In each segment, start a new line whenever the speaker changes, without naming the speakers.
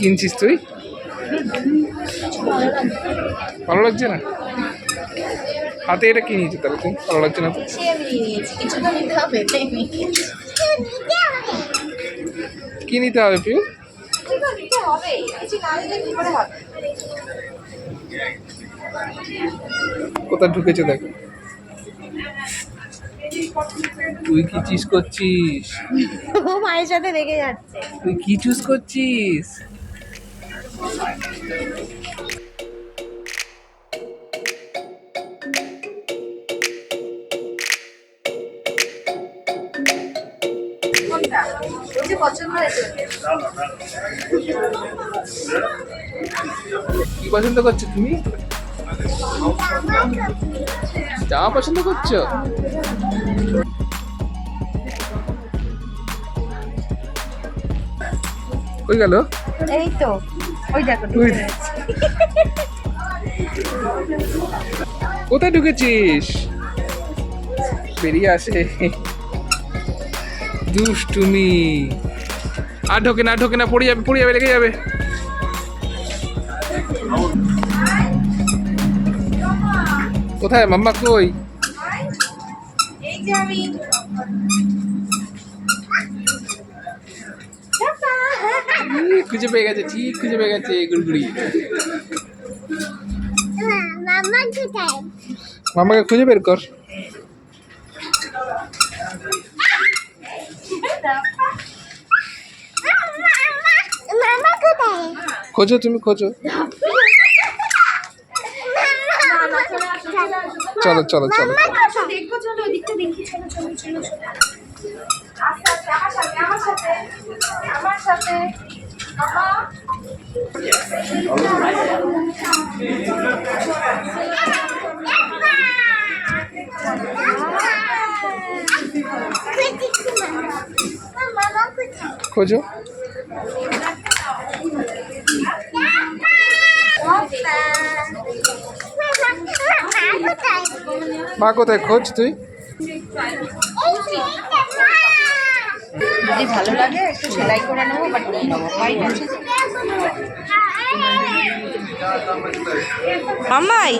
কিনছিস তুই? ভালো লাগছে না? হাতে এটা কি নিয়েছিস তাহলে তুই ভালো লাগছে না
নিয়েছি
কি নিতে হবে পিউ কোথায় ঢুকেছে দেখো। তুই কি চিজ করছিস?
ও মায়ের সাথে রেগে যাচ্ছে।
তুই কি চুজ করছিস? কি পছন্দ করছ তুমি? জামা পছন্দ করছ। কই গেল?
এই তো। ওই দেখো
কোথায় ঢুকেছিস? বেরিয়ে আসে। দুষ্টুমি। আর ঢোকে না আর ঢোকে না পড়ে যাবে পড়ে যাবে লেগে যাবে। কোথায়? মাম্মা কই?
এই যে আমি।
খুঁজে পেয়ে গেছে, ঠিক খুঁজে পেয়ে গেছে গুড়গুড়ি।
মামা কোথায়
খুঁজে বের কর। খোঁজো তুমি, খোঁজো। চলো চলো চলো।
আমার সাথে আমার সাথে।
খোঁজো। মা কোথায়? খোঁজ তুই।
যদি ভালো লাগে একটু সেলাই করে নেব বাট নিয়ে নেব পাই আছে মাম্মাই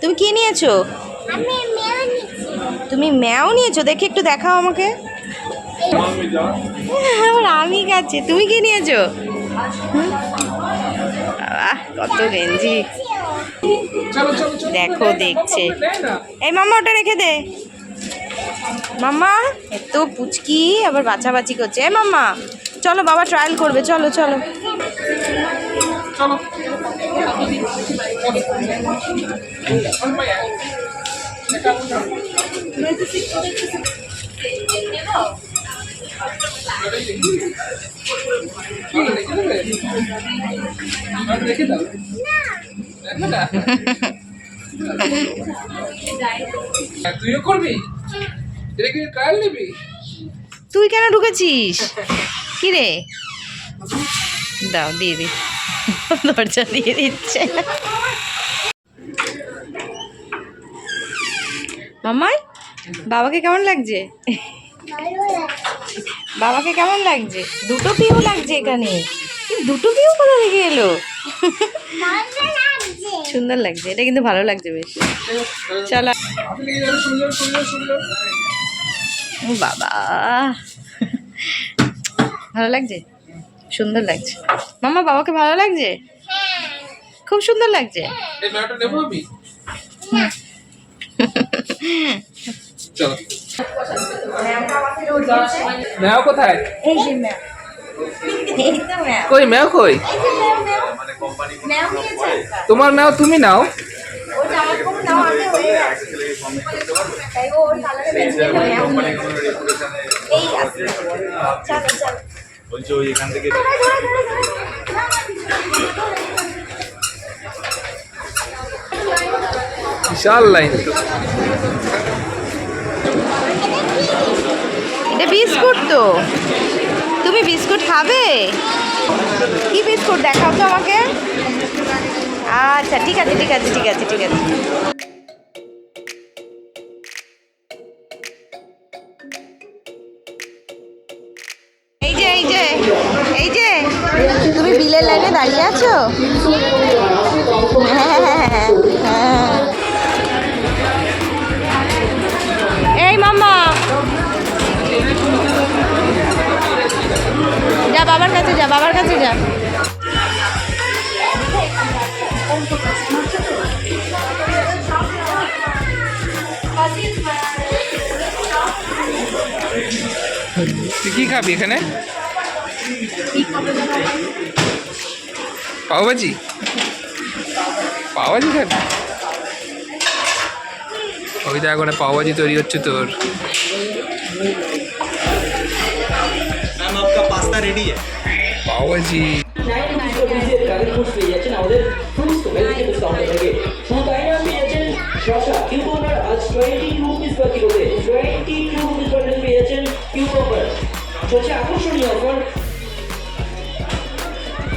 তুমি কি নিয়েছো তুমি ম্যাও নিয়েছো দেখে একটু দেখাও আমাকে আমার আমি গেছে তুমি কি নিয়েছো? কত গেঞ্জি দেখো দেখছে এই মাম্মা ওটা রেখে দে মাম্মা, এত পুচকি, আবার বাছাবাছি করছে। এ মাম্মা, চলো বাবা ট্রায়াল করবে, চলো চলো।
তুইও করবি? ট্রায়াল নিবি?
তুই কেন ঢুকেছিস? কি রে? দাও দিয়ে দি। দরজা দিয়ে দিচ্ছে। মামাই বাবাকে কেমন লাগছে? বাবাকে কেমন লাগছে? দুটো পিউ লাগছে এখানে। দুটো পিউ কোথা থেকে এলো? সুন্দর লাগছে এটা কিন্তু ভালো লাগছে বেশ। চলো। ও বাবা। ভালো লাগছে? সুন্দর লাগছে। মামা বাবাকে ভালো লাগছে? খুব সুন্দর লাগছে।
কোথায়? কই ম্যাও কই? তোমার ম্যাও তুমি নাও।
বলছে এখান থেকে
বিশাল লাইন।
এটা বিস্কুট তো। তুমি বিস্কুট খাবে? কি বিস্কুট? দেখাও তো আমাকে। আচ্ছা ঠিক আছে ঠিক আছে ঠিক আছে ঠিক আছে। লাইনে দাঁড়িয়ে আছো? হ্যাঁ, হ্যাঁ। এই মাম্মা। যা বাবার কাছে যা বাবার কাছে যা।
তুই কি খাবি এখানে? পাওভাজি পাওভাজি ওই কবিতা এখন পাওভাজি তৈরি হচ্ছে তোর
পাস্তা রেডি
পাওভাজি
শশা আজ twenty rupees twenty two rupees পেয়েছেন আকর্ষণীয়